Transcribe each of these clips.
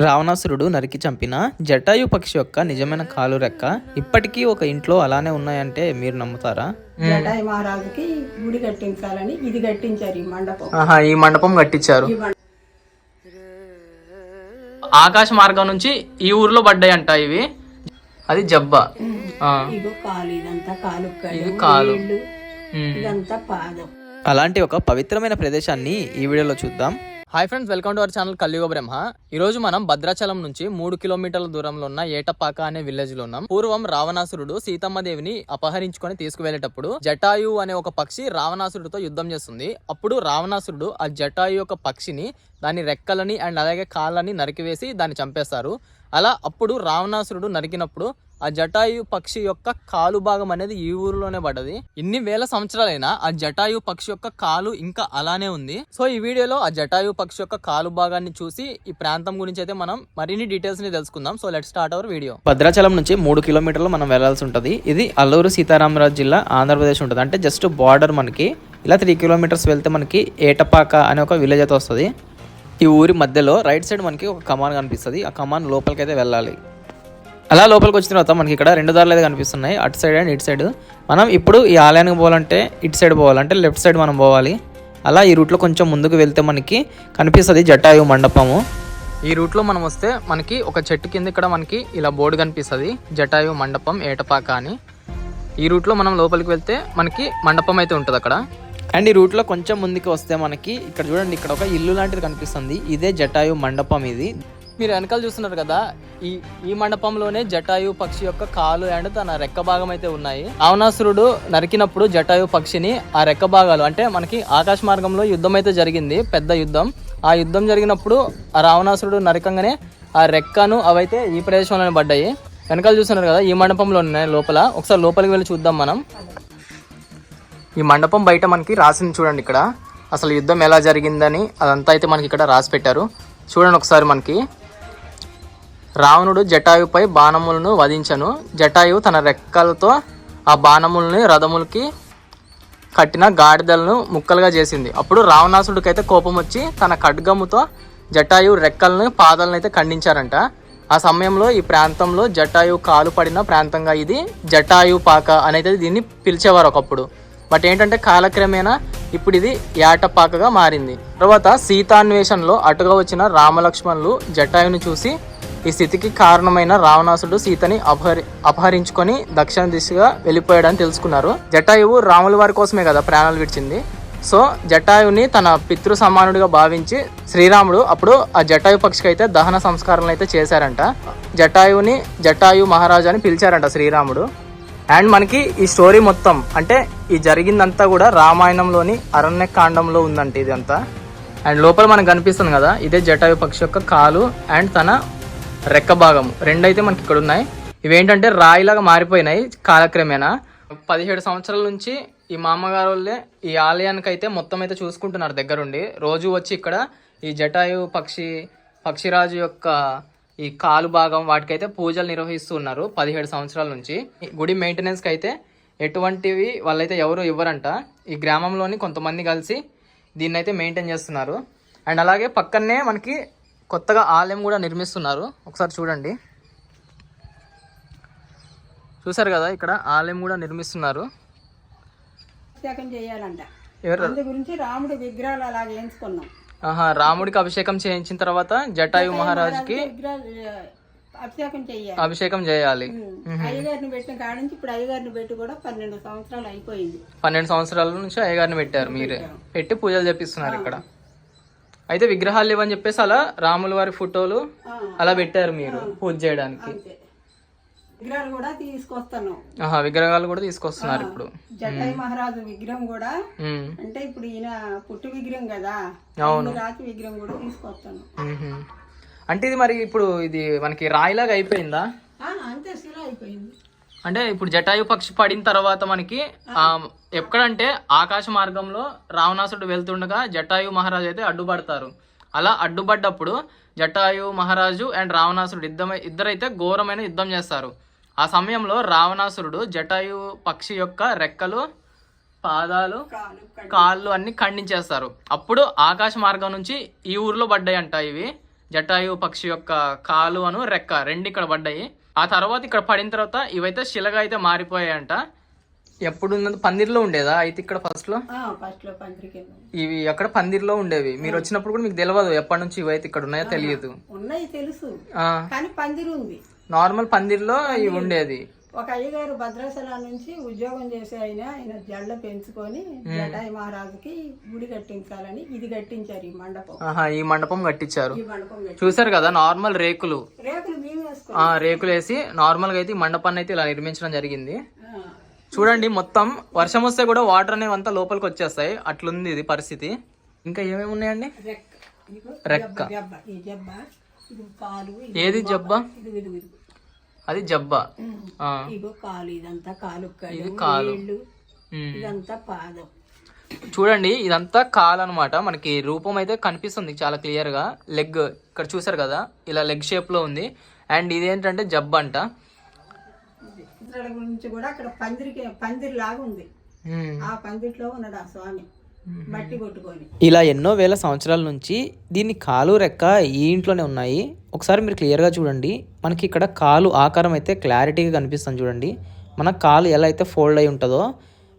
రావణాసురుడు నరికి చంపిన జటాయు పక్షి యొక్క నిజమైన కాలు రెక్క ఇప్పటికీ ఒక ఇంట్లో అలానే ఉన్నాయంటే మీరు నమ్ముతారా? జటాయి మహారాజుకి గుడి కట్టించాలని ఇది కట్టించారు ఈ మండపం. ఆహా ఈ మండపం కట్టించారు. ఆకాశ మార్గం నుంచి ఈ ఊర్లో పడ్డాయి అంట ఇవి. అది జబ్బా. ఆ. ఇగో కాలు ఇది. ఇదంతా పాదం. అలాంటి ఒక పవిత్రమైన ప్రదేశాన్ని ఈ వీడియోలో చూద్దాం. Hi friends welcome to our channel Kaliyuga Brahma ఈ రోజు మనం భద్రాచలం నుంచి మూడు కిలోమీటర్ల దూరంలో ఉన్న ఏటపాక అనే విలేజ్లో ఉన్నాం. పూర్వం రావణాసురుడు సీతమ్మదేవిని అపహరించుకొని తీసుకువెళ్ళేటప్పుడు జటాయు అనే ఒక పక్షి రావణాసురుడితో యుద్ధం చేస్తుంది. అప్పుడు రావణాసురుడు ఆ జటాయు యొక్క పక్షిని దాని రెక్కలని అండ్ అలాగే కాళ్ళని నరికివేసి దాన్ని చంపేస్తారు. అలా అప్పుడు రావణాసురుడు నరికినప్పుడు ఆ జటాయు పక్షి యొక్క కాలు భాగం అనేది ఈ ఊరిలోనే పడ్డది. ఇన్ని వేల సంవత్సరాలైనా ఆ జటాయు పక్షి యొక్క కాలు ఇంకా అలానే ఉంది. సో ఈ వీడియోలో ఆ జటాయు పక్షి యొక్క కాలు భాగాన్ని చూసి ఈ ప్రాంతం గురించి అయితే మనం మరిన్ని డీటెయిల్స్ని తెలుసుకుందాం. So let start our video Bhadrachalam నుంచి మూడు కిలోమీటర్లు మనం వెళ్ళాల్సి ఉంటుంది. ఇది అల్లూరు సీతారామరాజు జిల్లా ఆంధ్రప్రదేశ్ ఉంటుంది. అంటే జస్ట్ బార్డర్ మనకి. ఇలా త్రీ కిలోమీటర్స్ వెళ్తే మనకి ఏటపాక అనే ఒక విలేజ్ అయితే వస్తుంది. ఈ ఊరి మధ్యలో రైట్ సైడ్ మనకి ఒక కమాన్ కనిపిస్తుంది. ఆ కమాన్ లోపలికి అయితే వెళ్ళాలి. అలా లోపలికి వచ్చిన తర్వాత మనకి ఇక్కడ రెండు దారులు అయితే కనిపిస్తున్నాయి. అటు సైడ్ అండ్ ఇటు సైడ్. మనం ఇప్పుడు ఈ ఆలయానికి పోవాలంటే ఇటు సైడ్ పోవాలంటే లెఫ్ట్ సైడ్ మనం పోవాలి. అలా ఈ రూట్లో కొంచెం ముందుకు వెళ్తే మనకి కనిపిస్తుంది జటాయు మండపము. ఈ రూట్లో మనం వస్తే మనకి ఒక చెట్టు కింద ఇక్కడ మనకి ఇలా బోర్డు కనిపిస్తుంది. జటాయు మండపం ఏటపాక అని. ఈ రూట్లో మనం లోపలికి వెళ్తే మనకి మండపం అయితే ఉంటుంది అక్కడ అండ్ ఈ రూట్లో కొంచెం ముందుకు వస్తే మనకి ఇక్కడ చూడండి ఇక్కడ ఒక ఇల్లు లాంటిది కనిపిస్తుంది. ఇదే జటాయు మండపం ఇది. మీరు వెనకాల చూస్తున్నారు కదా ఈ ఈ మండపంలోనే జటాయు పక్షి యొక్క కాలు అండ్ తన రెక్క భాగం అయితే ఉన్నాయి. రావణాసురుడు నరికినప్పుడు జటాయు పక్షిని ఆ రెక్క భాగాలు అంటే మనకి ఆకాశ మార్గంలో యుద్ధం అయితే జరిగింది పెద్ద యుద్ధం. ఆ యుద్ధం జరిగినప్పుడు ఆ రావణాసురుడు నరకంగానే ఆ రెక్కను అవైతే ఈ ప్రదేశంలోనే పడ్డాయి. వెనకాల చూస్తున్నారు కదా ఈ మండపంలో ఉన్నాయి లోపల. ఒకసారి లోపలికి వెళ్ళి చూద్దాం మనం. ఈ మండపం బయట మనకి రాసింది చూడండి ఇక్కడ. అసలు యుద్ధం ఎలా జరిగిందని అదంతా అయితే మనకి ఇక్కడ రాసి పెట్టారు. చూడండి ఒకసారి మనకి. రావణుడు జటాయుపై బాణములను వధించను. జటాయు తన రెక్కలతో ఆ బాణముల్ని రథములకి కట్టిన గాడిదలను ముక్కలుగా చేసింది. అప్పుడు రావణాసుడికైతే కోపం వచ్చి తన ఖడ్గముతో జటాయు రెక్కలను పాదాలను అయితే ఖండించారంట. ఆ సమయంలో ఈ ప్రాంతంలో జటాయు కాలు పడిన ప్రాంతంగా ఇది జటాయు పాక అనేది దీన్ని పిలిచేవారు ఒకప్పుడు. బట్ ఏంటంటే కాలక్రమేణా ఇప్పుడు ఇది యాటపాకగా మారింది. తర్వాత సీతాన్వేషణలో అటుగా వచ్చిన రామలక్ష్మణులు జటాయుని చూసి ఈ స్థితికి కారణమైన రావణాసుడు సీతని అపహరి అపహరించుకొని దక్షిణ దిశగా వెళ్ళిపోయాడని తెలుసుకున్నారు. జటాయువు రాముల వారి కోసమే కదా ప్రాణాలు విడిచింది. సో జటాయుని తన పితృ సమానుడిగా భావించి శ్రీరాముడు అప్పుడు ఆ జటాయు పక్షికి అయితే దహన సంస్కారాలు అయితే చేశారంట. జటాయుని జటాయు మహారాజు అని పిలిచారంట శ్రీరాముడు. అండ్ మనకి ఈ స్టోరీ మొత్తం అంటే ఈ జరిగిందంతా కూడా రామాయణంలోని అరణ్యకాండంలో ఉందంట ఇదంతా. అండ్ లోపల మనకు కనిపిస్తుంది కదా ఇదే జటాయు పక్షి యొక్క కాలు అండ్ తన రెక్క భాగము రెండైతే మనకి ఇక్కడ ఉన్నాయి. ఇవేంటంటే రాయిలాగా మారిపోయినాయి కాలక్రమేణా. పదిహేడు సంవత్సరాల నుంచి ఈ మామగారు వాళ్ళే ఈ ఆలయానికి అయితే మొత్తం అయితే చూసుకుంటున్నారు దగ్గరుండి. రోజు వచ్చి ఇక్కడ ఈ జటాయు పక్షి పక్షిరాజు యొక్క ఈ కాలు భాగం వాటికైతే పూజలు నిర్వహిస్తూ ఉన్నారు పదిహేడు సంవత్సరాల నుంచి. గుడి మెయింటెనెన్స్కి అయితే ఎటువంటివి వాళ్ళైతే ఎవరు ఇవ్వరంట. ఈ గ్రామంలోని కొంతమంది కలిసి దీన్ని అయితే మెయింటైన్ చేస్తున్నారు. అండ్ అలాగే పక్కనే మనకి కొత్తగా ఆలయం కూడా నిర్మిస్తున్నారు. ఒకసారి చూడండి. చూసారు కదా ఇక్కడ ఆలయం కూడా నిర్మిస్తున్నారు. చేయాలంట. ఎవరు? గురించి రాముడు విగ్రహాలు అలా వేయించుకున్నాం. ఆహా రాముడికి అభిషేకం చేయించిన తర్వాత జటాయు మహారాజుకి అభిషేకం చేయాలి. అభిషేకం చేయాలి. అయ్యగారిని పెట్టిన కాడ నుంచి ఇప్పుడు అయ్యగారిని పెట్టి కూడా పన్నెండు సంవత్సరాలు అయిపోయింది. పన్నెండు సంవత్సరాల నుంచి అయ్యగారిని పెట్టారు మీరే. పెట్టి. పూజలు చేపిస్తున్నారు ఇక్కడ. అయితే విగ్రహాలు లేవని చెప్పేసి అలా రాముల వారి ఫోటోలు అలా పెట్టారు మీరు పూజ చేయడానికి. విగ్రహాలు కూడా తీసుకొస్తాను. ఆహా విగ్రహాలు కూడా తీసుకొస్తున్నారు ఇప్పుడు. జటాయి మహారాజు విగ్రహం కూడా. అంటే ఇప్పుడు ఈయన పుట్టు విగ్రహం కదా అవును. రాతి విగ్రహం కూడా తీసుకొస్తాను. అంటే ఇది మరి ఇప్పుడు ఇది మనకి రాయిలాగా అయిపోయిందా? అంతే శిల అయిపోయింది. అంటే ఇప్పుడు జటాయు పక్షి పడిన తర్వాత మనకి ఎక్కడంటే ఆకాశ మార్గంలో రావణాసుడు వెళ్తుండగా జటాయు మహారాజు అయితే అడ్డుపడతారు. అలా అడ్డుపడ్డప్పుడు జటాయు మహారాజు అండ్ రావణాసురుడు యుద్ధం ఇద్దరైతే ఘోరమైన యుద్ధం చేస్తారు. ఆ సమయంలో రావణాసురుడు జటాయు పక్షి యొక్క రెక్కలు పాదాలు కళ్ళు. అన్ని ఖండించేస్తారు. అప్పుడు ఆకాశ మార్గం నుంచి ఈ ఊర్లో పడ్డాయంట ఇవి. జటాయు పక్షి యొక్క కాలు అను రెక్క రెండు ఇక్కడ పడ్డాయి. ఆ తర్వాత ఇక్కడ పడిన తర్వాత ఇవైతే శిలగా అయితే మారిపోయాయంట. ఎప్పుడు పందిర్లో ఉండేదా? అయితే ఇక్కడ ఫస్ట్లో. ఇవి అక్కడ పందిర్లో ఉండేవి. మీరు వచ్చినప్పుడు కూడా మీకు తెలియదు ఎప్పటి నుంచి ఇవైతే ఇక్కడ ఉన్నాయో తెలియదు. ఉన్నాయి తెలుసు. ఆ, కానీ పందిరి ఉంది నార్మల్ పందిర్లో ఇవి ఉండేది. ఒక అయ్యగారు భద్రాచలం నుంచి ఉద్యోగం చేసే ఆయన ఆయన జడ్ల పెంచుకొని జటాయి మహారాజుకి గుడి కట్టించాలని ఇది కట్టించారు ఈ మండపం. ఆహా ఈ మండపం కట్టించారు. చూసారు కదా నార్మల్ రేకులు. రేకులు రేకులు వేసి నార్మల్గా అయితే ఈ మండపాన్ని అయితే ఇలా నిర్మించడం జరిగింది. చూడండి మొత్తం వర్షం వస్తే కూడా వాటర్ అనేవి అంతా లోపలికి వచ్చేస్తాయి. అట్లుంది ఇది పరిస్థితి. ఇంకా ఏమేమి ఉన్నాయండి? రెక్క. రెక్క. ఏది జబ్బా? అది జబ్బా. ఇగో కాలు ఇదంతా కాలు ఇది కాలు. వేళ్ళు ఉమ్. ఇదంతా పాదం. చూడండి ఇదంతా కాల్ అన్నమాట. మనకి రూపం అయితే కనిపిస్తుంది చాలా క్లియర్గా. లెగ్ ఇక్కడ చూసారు కదా ఇలా లెగ్ షేప్లో ఉంది. అండ్ ఇదేంటంటే జబ్బ అంట. ఇతరుల గురించి కూడా అక్కడ పందిరికి పందిరి లాగా ఉంది. ఆ పందిట్లో ఉన్నాడు ఆ స్వామి. కొట్టుకొని. ఇలా ఎన్నో వేల సంవత్సరాల నుంచి దీని కాలు రెక్క ఈ ఇంట్లోనే ఉన్నాయి. ఒకసారి మీరు క్లియర్గా చూడండి. మనకి ఇక్కడ కాలు ఆకారం అయితే క్లారిటీగా కనిపిస్తుంది చూడండి. మన కాలు ఎలా అయితే ఫోల్డ్ అయి ఉంటుందో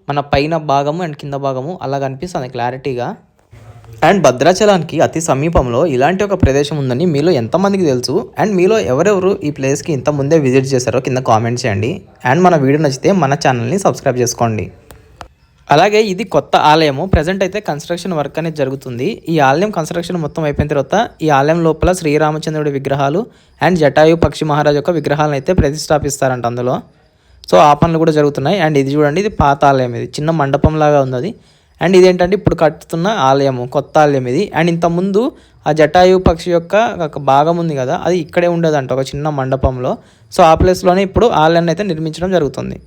మన పైన భాగము అండ్ కింద భాగము అలా కనిపిస్తుంది క్లారిటీగా. అండ్ భద్రాచలానికి అతి సమీపంలో ఇలాంటి ఒక ప్రదేశం ఉందని మీలో ఎంతమందికి తెలుసు? అండ్ మీలో ఎవరెవరు ఈ ప్లేస్కి ఇంత ముందే విజిట్ చేశారో కింద కామెంట్ చేయండి. అండ్ మన వీడియో నచ్చితే మన ఛానల్ని సబ్స్క్రైబ్ చేసుకోండి. అలాగే ఇది కొత్త ఆలయము. ప్రజెంట్ అయితే కన్స్ట్రక్షన్ వర్క్ అనేది జరుగుతుంది. ఈ ఆలయం కన్స్ట్రక్షన్ మొత్తం అయిపోయిన తర్వాత ఈ ఆలయం లోపల శ్రీరామచంద్రుడి విగ్రహాలు అండ్ జటాయు పక్షి మహారాజ్ యొక్క విగ్రహాలను అయితే ప్రతిష్టాపిస్తారంట అందులో. సో ఆ పనులు కూడా జరుగుతున్నాయి. అండ్ ఇది చూడండి ఇది పాత ఆలయం ఇది. చిన్న మండపం లాగా ఉంది అది. అండ్ ఇదేంటంటే ఇప్పుడు కట్టుతున్న ఆలయము కొత్త ఆలయం ఇది. అండ్ ఇంతకుముందు ఆ జటాయు పక్షి యొక్క ఒక భాగం ఉంది కదా అది ఇక్కడే ఉండేదంట ఒక చిన్న మండపంలో. సో ఆ ప్లేస్లోనే ఇప్పుడు ఆలయాన్ని అయితే నిర్మించడం జరుగుతుంది.